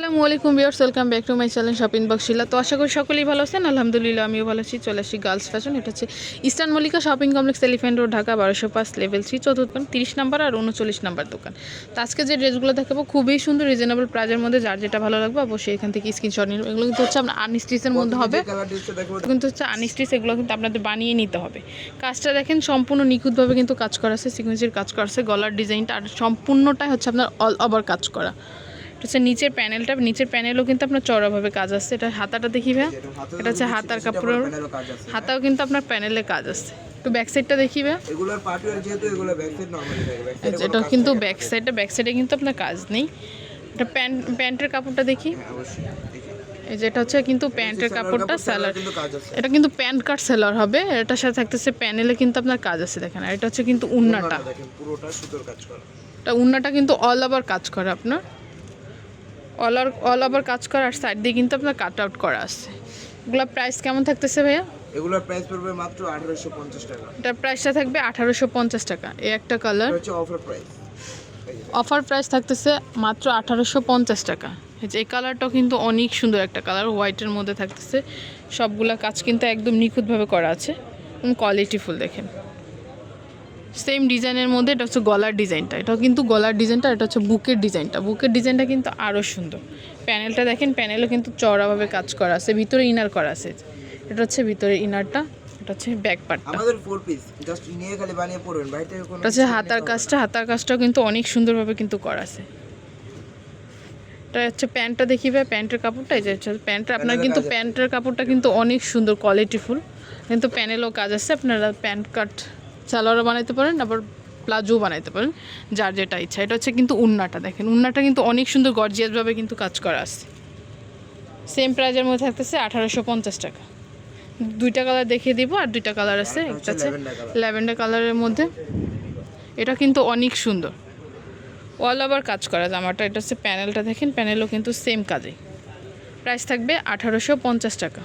আসসালামু আলাইকুম বিয়ার্স welcome back to my channel shopping box Shila. তো আশা করি সকলেই ভালো আছেন আলহামদুলিল্লাহ আমিও ভালো আছি। চলে আসি গার্লস ফ্যাশন এটা হচ্ছে eastern Mallika shopping complex elephant road Dhaka বারোশো পাঁচ লেভেল থ্রি চতুর্থ তিরিশ নাম্বার আর উনচল্লিশ নাম্বার দোকান। তো আজকে যে ড্রেসগুলো দেখাবো খুবই সুন্দর রিজনেবল প্রাইজের মধ্যে যার যেটা ভালো লাগবে অবশ্যই এখান থেকে স্ক্রিনশট নিন এগুলো কিন্তু হচ্ছে আপনার আনস্টিচের মধ্যে হবে। কিন্তু হচ্ছে আনস্টিচ এগুলো কিন্তু আপনাদের বানিয়ে নিতে হবে। কাজটা দেখেন সম্পূর্ণ নিখুঁতভাবে কিন্তু কাজ করা আছে সিকুয়েন্সির কাজ করা আছে গলার ডিজাইনটা আর সম্পূর্ণটাই হচ্ছে আপনার অল ওভার কাজ করা। হচ্ছে নিচের প্যানেলটা নিচের প্যানেলও কিন্তু আপনার চড়াভাবে কাজ আসছে। এটা হাতাটা দেখি ভাই এটা হচ্ছে হাতার কাপড়ের হাতাও কিন্তু আপনার প্যানেলে কাজ আসছে। একটু ব্যাক সাইডটা দেখি ভাই এগুলোর পার্টওয়ার যেহেতু এগুলো ব্যাক সাইড নরমালি থাকে। এটা কিন্তু ব্যাক সাইডটা ব্যাক সাইডে কিন্তু আপনার কাজ নেই। এটা প্যান্ট প্যান্টের কাপড়টা দেখি। দেখি এই যে এটা হচ্ছে কিন্তু প্যান্টের কাপড়টা স্যালার এটা কিন্তু প্যান্ট কাট স্যালার হবে। এটার সাথে থাকতেছে প্যানেলে কিন্তু আপনার কাজ আছে দেখেন। আর এটা হচ্ছে কিন্তু উন্নাটা। এটা উন্নাটা কিন্তু অল ওভার কাজ করে আপনার। অল অল ওভার কাজ করা আর সাইড দিয়ে কিন্তু আপনার কাট আউট করা আছে। এগুলো প্রাইস কেমন থাকতেছে ভাইয়া? এগুলোর প্রাইস পড়বে মাত্র 1850 টাকা। এটার প্রাইসটা থাকবে আঠারোশো পঞ্চাশ টাকা। এই একটা কালার হচ্ছে অফার প্রাইস অফার প্রাইস থাকতেছে মাত্র আঠারোশো পঞ্চাশ টাকা। এই যে এই কালারটাও কিন্তু অনেক সুন্দর একটা কালার হোয়াইটের মধ্যে থাকতেছে। সবগুলা কাজ কিন্তু একদম নিখুঁতভাবে করা আছে। কোয়ালিটিফুল দেখেন। সেম ডিজাইনের মধ্যে এটা হচ্ছে গলার ডিজাইনটা। এটাও কিন্তু গলার ডিজাইনটা এটা হচ্ছে বুকের ডিজাইনটা। বুকের ডিজাইনটা কিন্তু আরও সুন্দর। প্যানেলটা দেখেন প্যানেলও কিন্তু চওড়াভাবে কাজ করা আছে ভিতরে ইনার করা আছে। এটা হচ্ছে ভিতরে ইনারটা এটা হচ্ছে ব্যাক পার্টটা। আমাদের ফোর পিস জাস্ট নিয়ে খালি বানিয়ে পড়বেন বাইরে কোনো এটা হচ্ছে হাতার কাজটা হাতার কাজটাও কিন্তু অনেক সুন্দরভাবে কিন্তু করা আছে। এটা হচ্ছে প্যান্টটা দেখি ভাই প্যান্টের কাপড়টা এই যে হচ্ছে প্যান্টটা আপনার কিন্তু প্যান্টের কাপড়টা কিন্তু অনেক সুন্দর কোয়ালিটিফুল কিন্তু প্যানেলও কাজ আছে আপনারা প্যান্ট কাট সালোয়ারও বানাইতে পারেন আবার প্লাজো বানাইতে পারেন যার যেটা ইচ্ছা। এটা হচ্ছে কিন্তু উন্নাটা দেখেন। উন্নাটা কিন্তু অনেক সুন্দর গর্জিয়াসভাবে কিন্তু কাজ করা আছে। সেম প্রাইজের মধ্যে থাকতেছে আঠারোশো পঞ্চাশ টাকা। দুইটা কালার দেখিয়ে দিব আর দুইটা কালার আছে একটা আছে ল্যাভেন্ডার কালারের মধ্যে। এটা কিন্তু অনেক সুন্দর। অল ওভার কাজ করা জামাটা এটা হচ্ছে প্যানেলটা দেখেন প্যানেলও কিন্তু সেম কাজে প্রাইস থাকবে আঠারোশো পঞ্চাশ টাকা।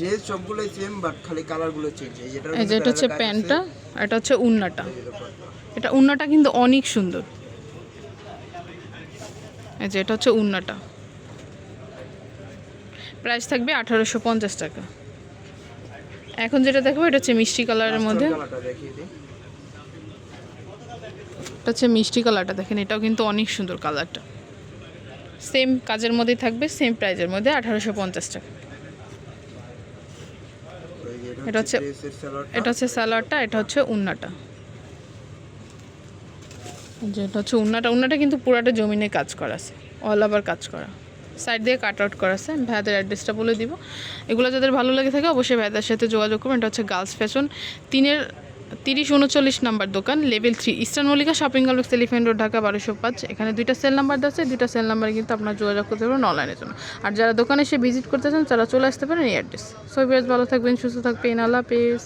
ড্রেস সবগুলোই সেম বাট খালি কালারগুলো চেঞ্জ এই যেটা এই যে এটা হচ্ছে প্যান্টটা এটা হচ্ছে উন্নাটা। এটা উন্নাটা কিন্তু অনেক সুন্দর। এই যে এটা হচ্ছে উন্নাটা। প্রাইস থাকবে আঠারোশো পঞ্চাশ টাকা। এখন যেটা দেখব এটা হচ্ছে মিষ্টি কালারের মধ্যে। এটা হচ্ছে মিষ্টি কালারটা দেখেন এটাও কিন্তু অনেক সুন্দর কালারটা সেম কাজের মধ্যেই থাকবে সেম প্রাইজের মধ্যে আঠারোশো পঞ্চাশ টাকা। এটা হচ্ছে এটা হচ্ছে স্যালাডটা, এটা হচ্ছে উন্নাটা। যে এটা হচ্ছে উন্নাটা। উন্নাটা কিন্তু পুরাটা জমিনে কাজ করা আছে অল ওভার কাজ করা। সাইড দিয়ে কাট আউট করা আছে। ভাইয়াদের অ্যাড্রেসটা বলে দিব। এগুলো যাদের ভালো লাগে থাকে অবশ্যই ভাইয়াদের সাথে যোগাযোগ করবেন। এটা হচ্ছে গার্লস ফ্যাশন তিনের তিরিশ, উনচল্লিশ নাম্বার দোকান, level three, eastern Mallika shopping complex elephant road, Dhaka বারোশো পাঁচ। এখানে দুইটা সেল নাম্বার আছে, দুইটা সেল নাম্বারে কিন্তু আপনার যোগাযোগ করতে পারবেন অনলাইনের জন্য। আর যারা দোকানে এসে ভিজিট করতে চান, তারা চলে আসতে পারেন এই অ্যাড্রেস। সবাই ভালো থাকবেন, সুস্থ থাকবেন, আল্লাহ হাফেজ।